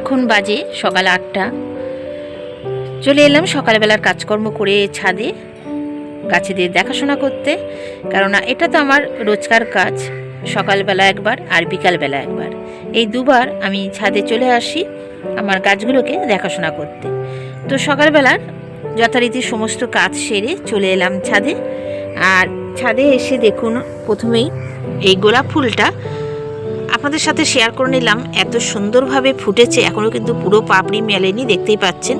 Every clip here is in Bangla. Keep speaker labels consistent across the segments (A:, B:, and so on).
A: এখন বাজে সকাল আটটা। চলে এলাম সকালবেলার কাজকর্ম করে ছাদে, গাছেদের দেখাশোনা করতে। কেননা এটা তো আমার রোজকার কাজ, সকালবেলা একবার আর বিকালবেলা একবার। এই দুবার আমি ছাদে চলে আসি আমার গাছগুলোকে দেখাশোনা করতে। তো সকালবেলার যথারীতি সমস্ত কাজ সেরে চলে এলাম ছাদে। আর ছাদে এসে দেখুন, প্রথমেই এই গোলাপ ফুলটা আপনাদের সাথে শেয়ার করে নিলাম। এত সুন্দরভাবে ফুটেছে এখনও কিন্তু পুরো পাপড়ি মেলেনি, দেখতেই পাচ্ছেন।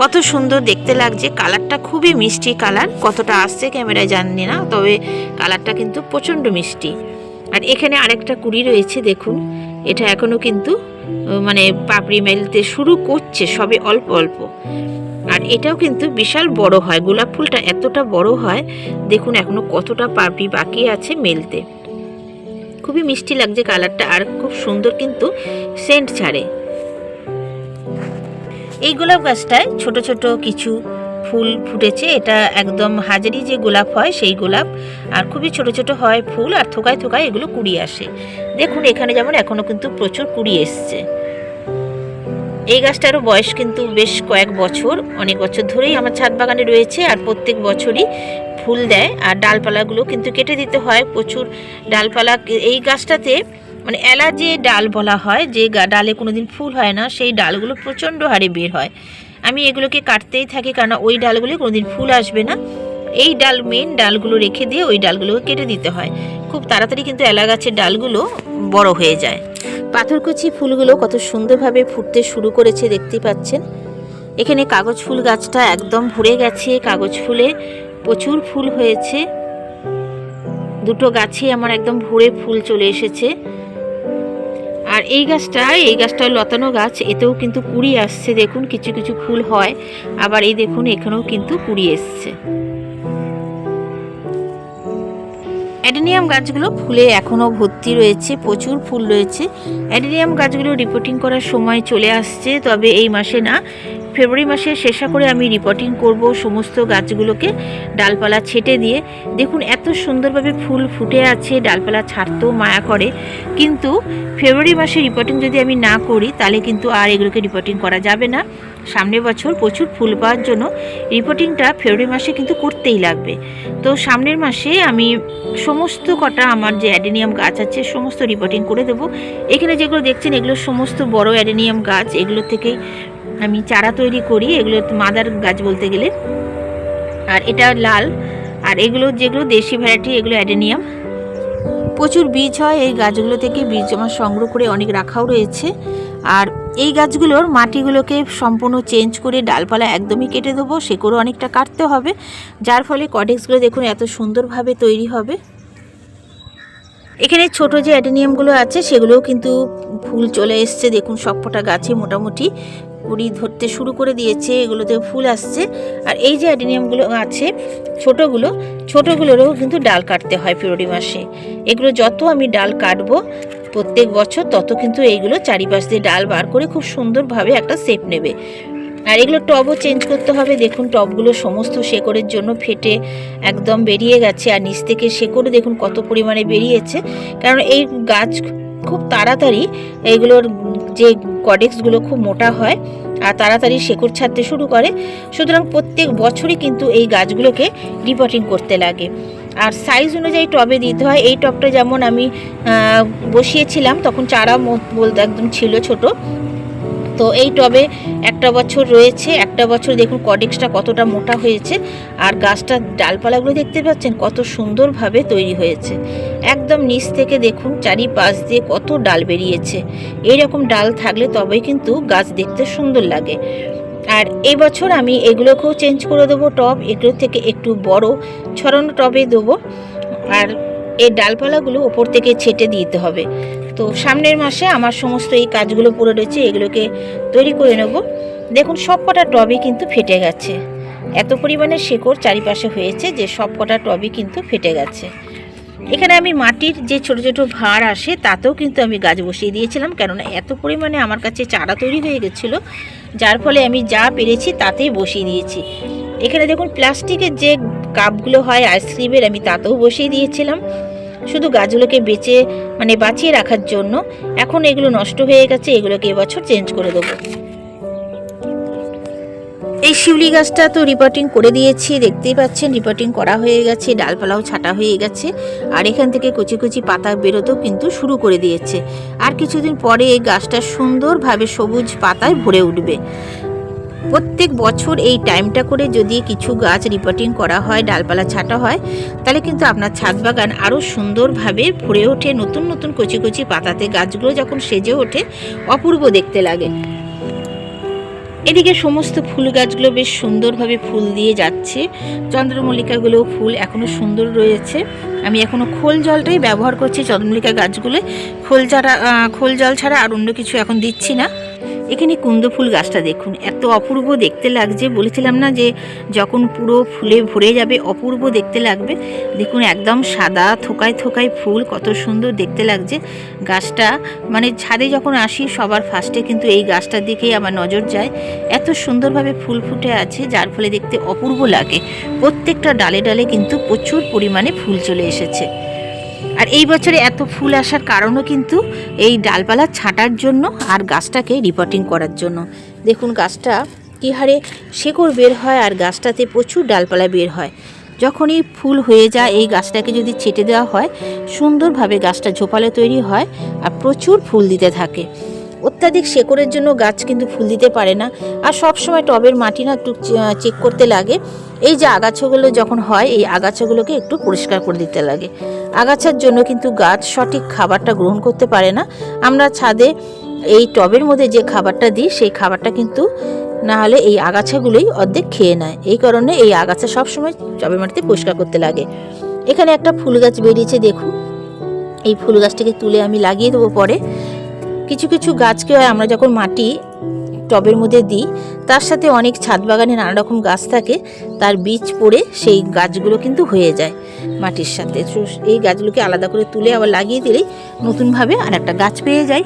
A: কত সুন্দর দেখতে লাগছে, কালারটা খুবই মিষ্টি কালার, কতটা আসছে ক্যামেরায় জানি না, তবে কালারটা কিন্তু প্রচণ্ড মিষ্টি। আর এখানে আরেকটা কুড়ি রয়েছে, দেখুন। এটা এখনও কিন্তু মানে পাপড়ি মেলতে শুরু করছে, সবে অল্প অল্প। আর এটাও কিন্তু বিশাল বড় হয়, গোলাপ ফুলটা এতটা বড় হয়, দেখুন এখনও কতটা পাপড়ি বাকি আছে মেলতে। খুবই মিষ্টি লাগছে কালারটা আর খুব সুন্দর কিন্তু সেন্ট ছাড়ে। এই গোলাপ গাছটায় ছোট ছোট কিছু ফুল ফুটেছে। এটা একদম হাজারি যে গোলাপ হয় সেই গোলাপ। আর খুবই ছোট ছোট হয় ফুল আর থোকায় থোকায় এগুলো কুড়ি আসে। দেখুন, এখানে যেমন এখনও কিন্তু প্রচুর কুড়ি এসছে। এই গাছটারও বয়স কিন্তু বেশ কয়েক বছর, অনেক বছর ধরেই আমার ছাদ বাগানে রয়েছে আর প্রত্যেক বছরই ফুল দেয় আর ডালপালাগুলো কিন্তু কেটে দিতে হয় প্রচুর ডালপালা। এই গাছটাতে মানে এলা যে ডাল বলা হয়, যে ডালে কোনো দিন ফুল হয় না, সেই ডালগুলো প্রচণ্ড হারে বের হয়। আমি এগুলোকে কাটতেই থাকি কারণ ওই ডালগুলি কোনো দিন ফুল আসবে না। এই ডাল মেন ডালগুলো রেখে দিয়ে ওই ডালগুলোকে কেটে দিতে হয়। খুব তাড়াতাড়ি কিন্তু এলা গাছের ডালগুলো বড় হয়ে যায়। পাথরকুচি ফুলগুলো কত সুন্দরভাবে ফুটতে শুরু করেছে, দেখতে পাচ্ছেন? এখানে কাগজ ফুল গাছটা একদম ভরে গেছে, কাগজ ফুলে প্রচুর ফুল হয়েছে। দুটো গাছে আমার একদম ভরে ফুল চলে এসেছে। আর এই গাছটা এই গাছটা লতানো গাছ, এতেও কিন্তু কুড়ি আসছে। দেখুন, কিছু কিছু ফুল হয়। আবার এই দেখুন, এখানেও কিন্তু কুড়ি এসছে। অ্যাডেনিয়াম গাছগুলো ফুলে এখনও ভর্তি রয়েছে, প্রচুর ফুল রয়েছে। অ্যাডেনিয়াম গাছগুলো রিপোর্টিং করার সময় চলে আসছে, তবে এই মাসে না ফেব্রুয়ারি মাসের শেষা করে আমি রিপোর্টিং করব সমস্ত গাছগুলোকে ডালপালা ছেটে দিয়ে। দেখুন, এত সুন্দরভাবে ফুল ফুটে আছে, ডালপালা ছাড়তেও মায়া করে। কিন্তু ফেব্রুয়ারি মাসে রিপোর্টিং যদি আমি না করি, তাহলে কিন্তু আর এগুলোকে রিপোর্টিং করা যাবে না। সামনের বছর প্রচুর ফুল পাওয়ার জন্য রিপোর্টিংটা ফেব্রুয়ারি মাসে কিন্তু করতেই লাগবে। তো সামনের মাসে আমি সমস্ত কটা আমার যে অ্যাডেনিয়াম গাছ আছে, সমস্ত রিপোর্টিং করে দেবো। এখানে যেগুলো দেখছেন, এগুলো সমস্ত বড় অ্যাডেনিয়াম গাছ। এগুলো থেকে আমি চারা তৈরি করি, এগুলো মাদার গাছ বলতে গেলে। আর এটা লাল, আর এগুলো যেগুলো দেশি ভ্যারাইটি এগুলো অ্যাডেনিয়াম। প্রচুর বীজ হয়, এই গাছগুলো থেকে বীজ আমার সংগ্রহ করে অনেক রাখাও রয়েছে। আর এই গাছগুলোর মাটিগুলোকে সম্পূর্ণ চেঞ্জ করে ডালপালা একদমই কেটে দেবো সেগুলো অনেকটা কাটতে হবে। যার ফলে কডেক্সগুলো দেখুন এত সুন্দরভাবে তৈরি হবে। এখানে ছোট যে অ্যাডেনিয়ামগুলো আছে, সেগুলোও কিন্তু ফুল চলে এসছে। দেখুন সবকটা গাছে মোটামুটি কুড়ি ধরতে শুরু করে দিয়েছে, এগুলোতে ফুল আসছে। আর এই যে অ্যাডেনিয়ামগুলো আছে, ছোটোগুলো, ছোটোগুলোরও কিন্তু ডাল কাটতে হয় ফেব্রুয়ারি মাসে। এগুলো যত আমি ডাল কাটবো প্রত্যেক বছর, তত কিন্তু এইগুলো চারিপাশ দিয়ে ডাল বার করে খুব সুন্দরভাবে একটা শেপ নেবে। আর এগুলো টবও চেঞ্জ করতে হবে, দেখুন টবগুলো সমস্ত শেকড়ের জন্য ফেটে একদম বেরিয়ে গেছে। আর নিচ থেকে শেকড়ও দেখুন কত পরিমাণে বেরিয়েছে। কারণ এই গাছ খুব তাড়াতাড়ি এইগুলোর যে কডেক্সগুলো খুব মোটা হয় আর তাড়াতাড়ি শেকড় ছাড়তে শুরু করে, সুতরাং প্রত্যেক বছরই কিন্তু এই গাছগুলোকে রিপোর্টিং করতে লাগে। আর সাইজ অনুযায়ী টবে দিতে হয়। এই টবটা যেমন আমি বসিয়েছিলাম, তখন চারা বলতে একদম ছিল ছোট। তো এই টবে একটা বছর রয়েছে, একটা বছর দেখুন কডেক্সটা কতটা মোটা হয়েছে আর গাছটার ডালপালাগুলো দেখতে পাচ্ছেন কত সুন্দরভাবে তৈরি হয়েছে। একদম নিচ থেকে দেখুন চারিপাশ দিয়ে কত ডাল বেরিয়েছে। এইরকম ডাল থাকলে তবেই কিন্তু গাছ দেখতে সুন্দর লাগে। আর এই বছর আমি এগুলোকেও চেঞ্জ করে দেবো টব এগুলোর থেকে একটু বড় ছড়ানো টবে দেবো। আর এই ডালপালাগুলো ওপর থেকে ছেটে দিতে হবে। তো সামনের মাসে আমার সমস্ত এই কাজগুলো পড়ে রয়েছে, এগুলোকে তৈরি করে নেব। দেখুন সব কটা টবে কিন্তু ফেটে গেছে। এত পরিমাণে শেকড় চারিপাশে হয়েছে যে সব কটা টবে কিন্তু ফেটে গেছে। এখানে আমি মাটির যে ছোট ছোট ভাঁড় আসে, তাতেও কিন্তু আমি গাছ বসিয়ে দিয়েছিলাম, কেননা এত পরিমাণে আমার কাছে চারা তৈরি হয়ে গেছিল, যার ফলে আমি যা পেরেছি তাতেই বসিয়ে দিয়েছি। এখানে দেখুন, প্লাস্টিকের যে কাপগুলো হয়, আইসক্রিমের, আমি তাতেও বসিয়ে দিয়েছিলাম। শুধু গাছগুলোকে বেঁচে মানে বাঁচিয়ে রাখার জন্য এখন এগুলো নষ্ট হয়ে গেছে, এগুলোকে এবছর চেঞ্জ করে দেবো। এই শিউলি গাছটা তো রিপোর্টিং করে দিয়েছি, দেখতেই পাচ্ছেন রিপোর্টিং করা হয়ে গেছে, ডালপালাও ছাটা হয়ে গেছে, আর এখান থেকে কচি কচি পাতা বেরোতেও কিন্তু শুরু করে দিয়েছে। আর কিছুদিন পরে এই গাছটা সুন্দরভাবে সবুজ পাতায় ভরে উঠবে। প্রত্যেক বছর এই টাইমটা করে যদি কিছু গাছ রিপোর্টিং করা হয়, ডালপালা ছাটা হয়, তাহলে কিন্তু আপনার ছাদ বাগান আরও সুন্দরভাবে ভরে ওঠে। নতুন নতুন কচি কচি পাতাতে গাছগুলো যখন সেজে ওঠে, অপূর্ব দেখতে লাগে। এদিকে সমস্ত ফুল গাছগুলো বেশ সুন্দরভাবে ফুল দিয়ে যাচ্ছে। চন্দ্রমল্লিকাগুলোও ফুল এখনও সুন্দর রয়েছে। আমি এখনও খোল জলটাই ব্যবহার করছি। চন্দ্রমল্লিকা গাছগুলো খোল ছাড়া খোল জল ছাড়া আর অন্য কিছু এখন দিচ্ছি না। এখানে কুন্দ ফুল গাছটা দেখুন, এত অপূর্ব দেখতে লাগছে। বলেছিলাম না যে যখন পুরো ফুলে ভরে যাবে, অপূর্ব দেখতে লাগবে। দেখুন, একদম সাদা থোকায় থোকায় ফুল, কত সুন্দর দেখতে লাগছে। গাছটা মানে ছাদে যখন আসি, সবার ফার্স্টে কিন্তু এই গাছটার দিকেই আমার নজর যায়। এত সুন্দরভাবে ফুল ফুটে আছে, যার ফলে দেখতে অপূর্ব লাগে। প্রত্যেকটা ডালে ডালে কিন্তু প্রচুর পরিমাণে ফুল চলে এসেছে। আর এই বছরে এত ফুল আসার কারণও কিন্তু এই ডালপালা ছাঁটার জন্য আর গাছটাকে রিপোর্টিং করার জন্য। দেখুন গাছটা কী হারে শেকড় বের হয় আর গাছটাতে প্রচুর ডালপালা বের হয়। যখনই ফুল হয়ে যায় এই গাছটাকে যদি ছেটে দেওয়া হয়, সুন্দরভাবে গাছটা ঝোপালে তৈরি হয় আর প্রচুর ফুল দিতে থাকে। অত্যাধিক শেকড়ের জন্য গাছ কিন্তু ফুল দিতে পারে না। আর সব সময় টবের মাটি না একটু চেক করতে লাগে। এই যে আগাছাগুলো যখন হয়, এই আগাছাগুলোকে একটু পরিষ্কার করে দিতে লাগে। আগাছার জন্য কিন্তু গাছ সঠিক খাবারটা গ্রহণ করতে পারে না। আমরা ছাদে এই টবের মধ্যে যে খাবারটা দিই, সেই খাবারটা কিন্তু না হলে এই আগাছাগুলোই অর্ধেক খেয়ে নেয়। এই কারণে এই আগাছা সবসময় টবের মাটিতে পরিষ্কার করতে লাগে। এখানে একটা ফুল গাছ বেরিয়েছে, দেখুন। এই ফুল গাছটাকে তুলে আমি লাগিয়ে দেবো পরে। কিছু কিছু গাছকে হয় আমরা যখন মাটি টবের মধ্যে দিই, তার সাথে অনেক ছাদ বাগানে নানা রকম গাছ থাকে, তার বীজ পড়ে সেই গাছগুলো কিন্তু হয়ে যায় মাটির সাথে। এই গাছগুলোকে আলাদা করে তুলে আবার লাগিয়ে দিলেই নতুনভাবে আর একটা গাছ পেয়ে যায়।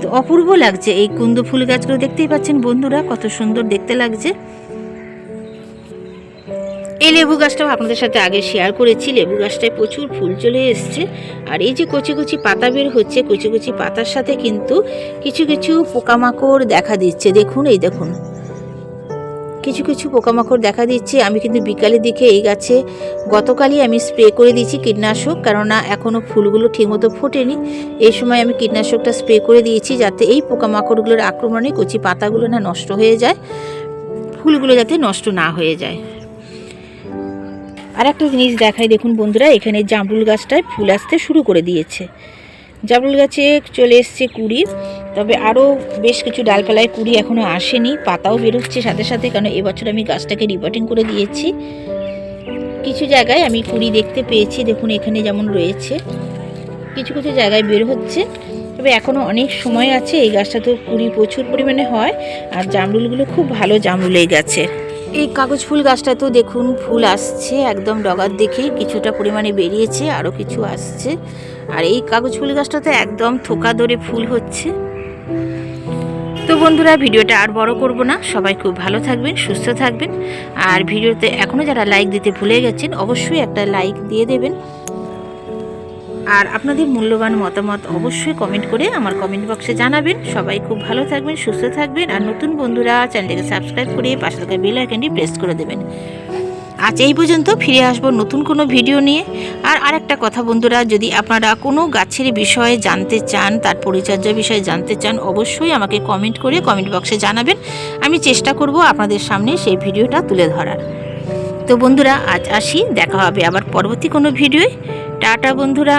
A: তো অপূর্ব লাগছে এই কুন্দ ফুল গাছগুলো। দেখতেই পাচ্ছেন বন্ধুরা, কত সুন্দর দেখতে লাগছে। এই লেবু গাছটাও আপনাদের সাথে আগে শেয়ার করেছি। লেবু গাছটায় প্রচুর ফুল চলে এসছে। আর এই যে কচি কচি পাতা বের হচ্ছে, কচি কচি পাতার সাথে কিন্তু কিছু কিছু পোকামাকড় দেখা দিচ্ছে। দেখুন, এই দেখুন। কিছু কিছু পোকামাকড় দেখা দিচ্ছে। আমি কিন্তু বিকালের দিকে এই গাছে, গতকালই আমি স্প্রে করে দিয়েছি কীটনাশক, কেননা এখনও ফুলগুলো ঠিকমতো ফোটেনি। এই সময় আমি কীটনাশকটা স্প্রে করে দিয়েছি যাতে এই পোকামাকড়গুলোর আক্রমণে কচি পাতাগুলো না নষ্ট হয়ে যায়, ফুলগুলো যাতে নষ্ট না হয়ে যায়। আর একটা জিনিস দেখাই, দেখুন বন্ধুরা, এখানে জামরুল গাছটায় ফুল আসতে শুরু করে দিয়েছে। জামরুল গাছে চলে এসছে কুড়ি, তবে আরও বেশ কিছু ডালপালায় কুড়ি এখনও আসেনি, পাতাও বেরোচ্ছে সাথে সাথে, কারণ এবছর আমি গাছটাকে রিপোর্টিং করে দিয়েছি। কিছু জায়গায় আমি কুড়ি দেখতে পেয়েছি, দেখুন এখানে যেমন রয়েছে। কিছু কিছু জায়গায় বের হচ্ছে, তবে এখনও অনেক সময় আছে, এই গাছটা তো কুড়ি প্রচুর পরিমাণে হয়, আর জামরুলগুলো খুব ভালো জামরুল এই গাছের এই কাগজ ফুল গাছটা তো দেখুন, ফুল আসছে একদম ডগার দেখে কিছুটা পরিমাণে বেরিয়েছে আরও কিছু আসছে। আর এই কাগজ ফুল গাছটা তো একদম থোকা ধরে ফুল হচ্ছে। তো বন্ধুরা, ভিডিওটা আর বড় করব না। সবাই খুব ভালো থাকবেন, সুস্থ থাকবেন। আর ভিডিওতে এখনও যারা লাইক দিতে ভুলে গেছেন, অবশ্যই একটা লাইক দিয়ে দেবেন। আর আপনাদের মূল্যবান মতামত অবশ্যই কমেন্ট করে আমার কমেন্ট বক্সে জানাবেন। সবাই খুব ভালো থাকবেন, সুস্থ থাকবেন আর নতুন বন্ধুরা চ্যানেলটাকে সাবস্ক্রাইব করে পাশে থাকা বেল আইকনটি প্রেস করে দেবেন। আজ এই পর্যন্ত ফিরে আসব নতুন কোনো ভিডিও নিয়ে। আর আরেকটা কথা বন্ধুরা, যদি আপনারা কোনো গাছের বিষয়ে জানতে চান, তার পরিচর্যা বিষয়ে জানতে চান, অবশ্যই আমাকে কমেন্ট করে কমেন্ট বক্সে জানাবেন। আমি চেষ্টা করব আপনাদের সামনে সেই ভিডিওটা তুলে ধরার। তো বন্ধুরা আজ আসি দেখা হবে আবার পরবর্তী কোনো ভিডিওয়ে। টাটা বন্ধুরা।